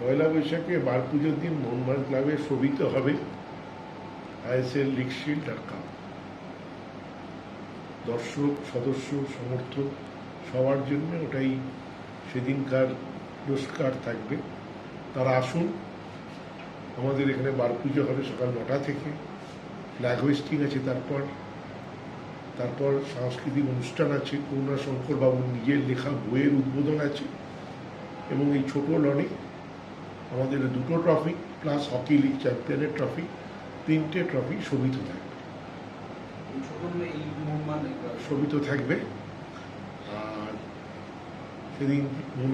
পয়লা বৈশাখে বার পুজোর দিন মোহনবাগান ক্লাবে শোভিত হবে আইএসএল লিগ শিল্ড আর কাপ দর্শক, সদস্য, সমর্থক, সবার জন্য ওটাই সেদিনকার পুরস্কার থাকবে। তারা আসুন, আমাদের এখানে বার পুজো হবে সকাল নটা থেকে। ফ্ল্যাগ হোয়েস্টিং আছে তারপর। তারপর সাংস্কৃতিক অনুষ্ঠান আছে করুণা শঙ্কর বাবুর নিজের লেখা বইয়ের উদ্বোধন আছে এবং এই ছোট লনে আমাদের দুটো ট্রফি প্লাস হকি লিগ চ্যাম্পিয়নের ট্রফি তিনটে ট্রফি শোভিত থাকবে। শোভিত থাকবে। আর সেদিন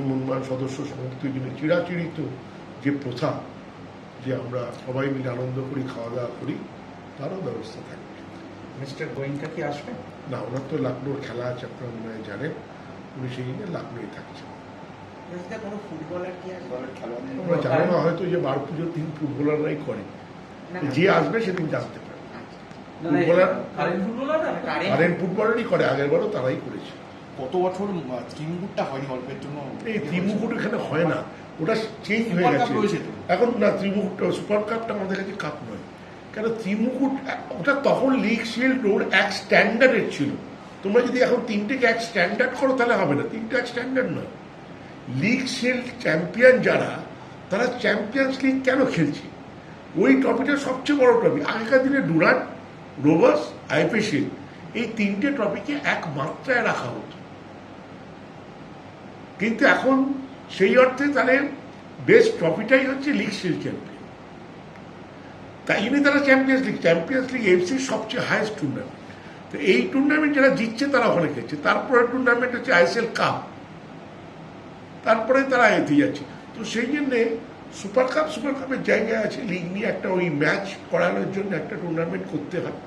মনমান সদস্য জন্য চিরাচিরিত যে প্রথা যে আমরা সবাই মিলে আনন্দ করি খাওয়া দাওয়া করি তারও ব্যবস্থা থাকবে। মিস্টার গোয়েঙ্কা কি আসবে? না ওনার তো লখনৌর খেলা আছে আপনারা মনে হয় জানেন। উনি সেই জন্য লখনৌয়ে থাকছেন। কোনো ফুটবলার কি জানো না হয়তো যে বার পুজোর দিন ফুটবলাররাই করে। যে আসবে সেদিন জানতে পারে। ফুটবলার কারেন্ট না কারেন্ট ফুটবলারই করে আগের বারও তারাই করেছে। কত বছর ত্রিমুকুটটা হয়নি অল্পের জন্য? এই ত্রিমুকুট এখানে হয় না। ওটা চেঞ্জ হয়ে গেছে। এখন না ত্রিমুকুট সুপার কাপটা আমাদের কাছে কাপ নয়। কেন ত্রিমুকুট ওটা তখন লিগ শিল্ড ওর এক স্ট্যান্ডার্ডের ছিল। তোমরা যদি এখন তিনটেকে এক স্ট্যান্ডার্ড করো তাহলে হবে না। তিনটে এক স্ট্যান্ডার্ড নয়। লিগ শিল্ড চ্যাম্পিয়ন যারা, তারা চ্যাম্পিয়ন্স লিগ কেন খেলছে? ওই ট্রফিটা সবচেয়ে বড় ট্রফি আগেকার দিনে ডুরান রোবাস আইপিসিল এই তিনটে ট্রফিকে এক মাত্রায় রাখা হতো। কিন্তু এখন সেই অর্থে তাহলে বেস্ট ট্রফিটাই হচ্ছে লিগ শিল্ড চ্যাম্পিয়ন তাই জন্যই তারা চ্যাম্পিয়ন্স লিগ চ্যাম্পিয়ন্স লিগ এফসির সবচেয়ে হায়েস্ট টুর্নামেন্ট তো এই টুর্নামেন্ট যারা জিতছে তারা ওখানে খেলছে। তারপরে টুর্নামেন্ট হচ্ছে আইএসএল কাপ তারপরে তারা এতে যাচ্ছে। তো সেই জন্যে সুপার কাপ সুপার কাপের জায়গায় আছে লিগ নিয়ে একটা ওই ম্যাচ করানোর জন্য একটা টুর্নামেন্ট করতে হয়।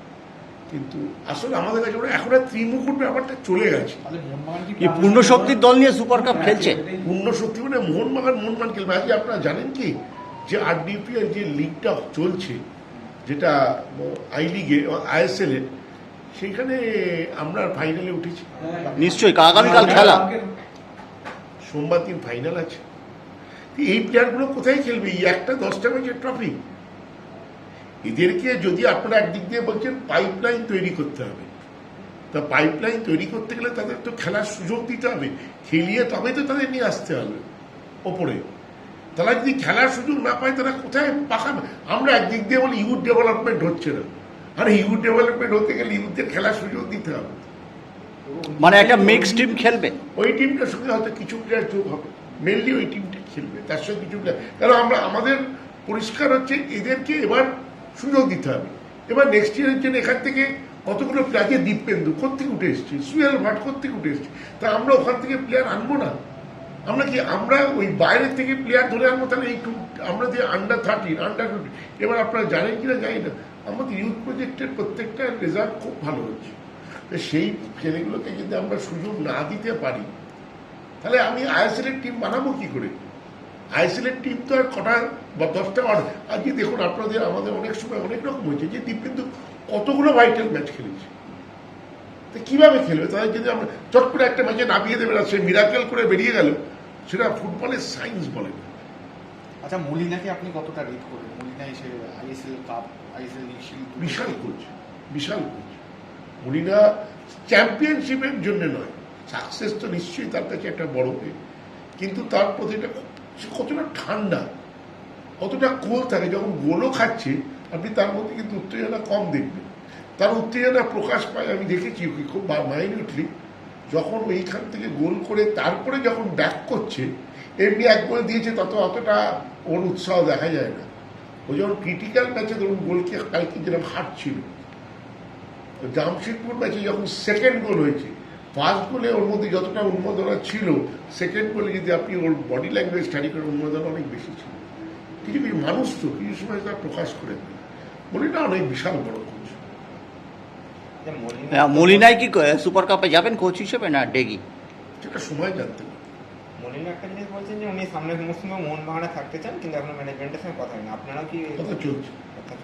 কিন্তু আসলে আমাদের কাছে ওরা এখন আর ত্রিমুকুট ব্যাপারটা চলে গেছে। পূর্ণ শক্তির দল নিয়ে সুপার কাপ খেলছে। পূর্ণ সত্যি মানে মোহনবাগান মোহনবাগান খেলবে। আজকে আপনারা জানেন কি যে আরডিপি এর যে লিগটা চলছে যেটা আই লিগে আইএসএল এর সেখানে আমরা ফাইনালে উঠেছি। নিশ্চয়ই আগামীকাল খেলা। সোমবার দিন ফাইনাল আছে। এই প্লেয়ারগুলো কোথায় খেলবে? এই একটা দশটা ম্যাচের ট্রফি এদেরকে যদি আপনারা একদিক দিয়ে বলছেন পাইপলাইন তৈরি করতে হবে। তা পাইপলাইন তৈরি করতে গেলে তাদের তো খেলার সুযোগ দিতে হবে। খেলিয়ে তবে তো তাদের নিয়ে আসতে হবে ওপরে। তারা যদি খেলার সুযোগ না পায়, তারা কোথায় পাকাবে আমরা একদিক দিয়ে বলি ইউথ ডেভেলপমেন্ট হচ্ছে না। আর ইউথ ডেভেলপমেন্ট হতে গেলে ইউথদের খেলার সুযোগ দিতে হবে। মানে একটা মিক্স টিম খেলবে। ওই টিমটার সঙ্গে হয়তো কিছু প্লেয়ার যোগ হবে। মেনলি ওই টিমটা খেলবে, তার সঙ্গে কিছু প্লেয়ার কারণ আমরা, আমাদের পরিষ্কার হচ্ছে এদেরকে এবার সুযোগ দিতে হবে। এবার নেক্সট ইয়ারের জন্য এখান থেকে কতগুলো প্লেয়ারকে দীপেন্দু কোথেকে উঠে এসছে? সুয়েল ভাট কোথেকে উঠে এসছে? তা আমরা ওখান থেকে প্লেয়ার আনব না। আমরা কি, আমরা ওই বাইরের থেকে প্লেয়ার ধরে আনব? তাহলে এই আমরা যে আন্ডার থার্টিন আন্ডার টোয়েন্টি এবার আপনারা জানেন কিনা? জানি না। আমাদের ইউথ প্রজেক্টের প্রত্যেকটা রেজাল্ট খুব ভালো হচ্ছে। তো সেই ছেলেগুলোকে যদি আমরা সুযোগ না দিতে পারি তাহলে আমি আইএসএল এর টিম বানাবো কি করে? আইএসএল এর টিম তো আর কটা বা দশটা আজকে দেখুন আপনাদের আমাদের অনেক সময় অনেক রকম হয়েছে যে দীপবিন্দু কতগুলো ভাইটাল ম্যাচ খেলেছে। তো কীভাবে খেলবে? তাদের যদি আমরা চট করে একটা ম্যাচে নামিয়ে দেবে না সে মিরাকেল করে বেরিয়ে গেল সেটা ফুটবলের সায়েন্স বলে না। আচ্ছা মলিনাকে আপনি কতটা রেট করেন মলিনা এসে আইএসএল কাপ আইএসএল শিল্ড বিশাল কোচ বিশাল কোচ উনি না চ্যাম্পিয়নশিপের জন্য নয়। সাকসেস তো নিশ্চয়ই তার কাছে একটা বড় পে কিন্তু তার প্রতিটা কতটা ঠান্ডা, কতটা কোল থাকে, যখন গোলও খাচ্ছে, আপনি তার মধ্যে কিন্তু উত্তেজনা কম দেখবেন। তার উত্তেজনা প্রকাশ পায়, আমি দেখেছি ওকে খুব মাইনিউটলি যখন ওইখান থেকে গোল করে তারপরে যখন ব্যাক করছে এমনি এক গোল দিয়েছে তত অতটা ওর উৎসাহ দেখা যায় না। ও যখন ক্রিটিক্যাল ম্যাচে ধরুন গোলকে কালকে যেরকম হারছিল তো জামশেদপুর ম্যাচে যখন সেকেন্ড গোল হয়েছে ফার্স্ট গোলে ওর মধ্যে যতটা উন্মাদনা ছিল সেকেন্ড গোলে যদি আপনি ওর বডি ল্যাঙ্গুয়েজ স্টাডি করেন উন্মাদনা অনেক বেশি ছিল। কিছু কিছু মানুষ তো কিছু সময় তা প্রকাশ করে দেয় বলি না অনেক বিশাল বড় কোচ আহ, মলিনাই কি সুপার কাপে যাবেন কোচ হিসেবে না ডেগি সেটা সময় জানতে মলিনা একটা জিনিস বলছেন যে উনি সামনের মৌসুমে মোহনবাগানে থাকতে চান কিন্তু এখন ম্যানেজমেন্টের সঙ্গে কথা হয়নি। আপনারাও কি কথা চলছে। কথা